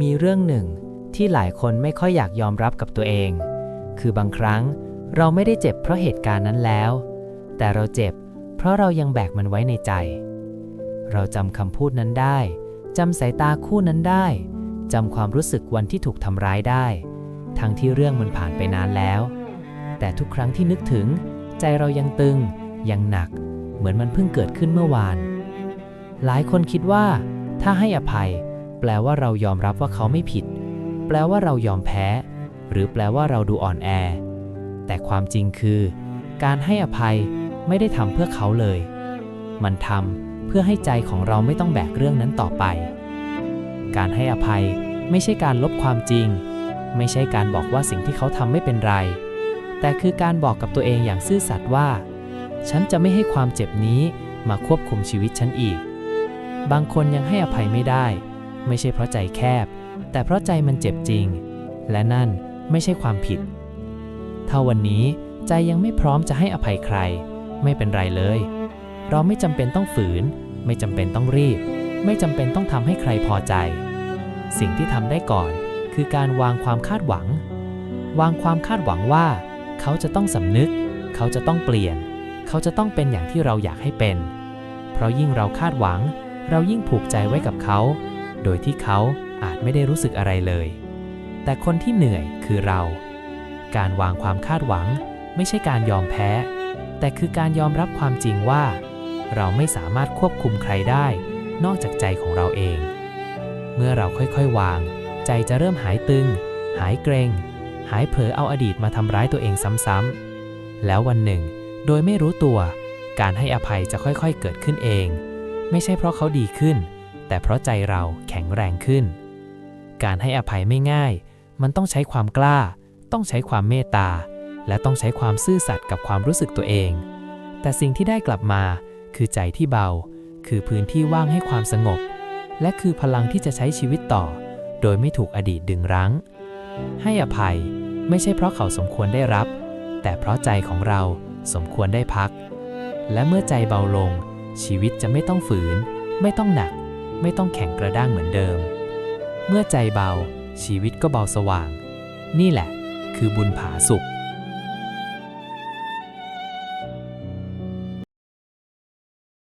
มีเรื่องหนึ่งที่หลายคนไม่ค่อยอยากยอมรับกับตัวเอง คือบางครั้งเราไม่ได้เจ็บเพราะเหตุการณ์นั้นแล้ว แต่เราเจ็บ เพราะเรายังแบกมันไว้ในใจ เราจำคำพูดนั้นได้จำสายตาคู่นั้นได้จำความรู้สึกวันที่ถูกทำร้ายได้ ทั้งที่เรื่องมันผ่านไปนานแล้ว แต่ทุกครั้งที่นึกถึง ใจเรายังตึง ยังหนัก เหมือนมันเพิ่งเกิดขึ้นเมื่อวาน หลายคนคิดว่า ถ้าให้อภัย แปลว่าเรายอมรับว่าเขาไม่ผิด แปลว่าเรายอมแพ้ หรือแปลว่าเราดูอ่อนแอ แต่ความจริงคือ การให้อภัยไม่ได้ทำเพื่อเขาเลย มันทำเพื่อให้ใจของเราไม่ต้องแบกเรื่องนั้นต่อไป การให้อภัยไม่ใช่การลบความจริง ไม่ใช่การบอกว่าสิ่งที่เขาทำไม่เป็นไร แต่คือการบอกกับตัวเองอย่างซื่อสัตย์ว่า ฉันจะไม่ให้ความเจ็บนี้มาควบคุมชีวิตฉันอีก บางคนยังให้อภัยไม่ได้ ไม่ใช่เพราะใจแคบ แต่เพราะใจมันเจ็บจริง และนั่นไม่ใช่ความผิด ถ้าวันนี้ใจยังไม่พร้อมจะให้อภัยใคร ไม่เป็นไรเลย เราไม่จำเป็นต้องฝืน ไม่จำเป็นต้องรีบ ไม่จำเป็นต้องทำให้ใครพอใจ สิ่งที่ทำได้ก่อน คือการวางความคาดหวัง วางความคาดหวังว่า เขาจะต้องสำนึก เขาจะต้องเปลี่ยน เขาจะต้องเป็นอย่างที่เราอยากให้เป็น เพราะยิ่งเราคาดหวัง เรายิ่งผูกใจไว้กับเขา โดยที่เขาอาจไม่ได้รู้สึกอะไรเลย แต่คนที่เหนื่อยคือเรา การวางความคาดหวังไม่ใช่การยอมแพ้ แต่คือการยอมรับความจริงว่า เราไม่สามารถควบคุมใครได้ นอกจากใจของเราเอง เมื่อเราค่อยๆวาง ใจจะเริ่มหายตึง หายเกรง หายเผลอเอาอดีตมาทำร้ายตัวเองซ้ำๆ แล้ววันหนึ่ง โดยไม่รู้ตัว การให้อภัยจะค่อยๆเกิดขึ้นเอง ไม่ใช่เพราะเขาดีขึ้น แต่เพราะใจเราแข็งแรงขึ้น การให้อภัยไม่ง่าย มันต้องใช้ความกล้า ต้องใช้ความเมตตา และต้องใช้ความซื่อสัตย์กับความรู้สึกตัวเอง แต่สิ่งที่ได้กลับมาคือใจที่เบา คือพื้นที่ว่างให้ความสงบ และคือพลังที่จะใช้ชีวิตต่อ โดยไม่ถูกอดีตดึงรั้ง ให้อภัยไม่ใช่เพราะเขาสมควรได้รับ แต่เพราะใจของเราสมควรได้พัก และเมื่อใจเบาลง ชีวิตจะไม่ต้องฝืน ไม่ต้องหนัก ไม่ต้องแข็งกระด้างเหมือนเดิม เมื่อใจเบาชีวิตก็เบาสว่าง นี่แหละ คือบุญผาสุข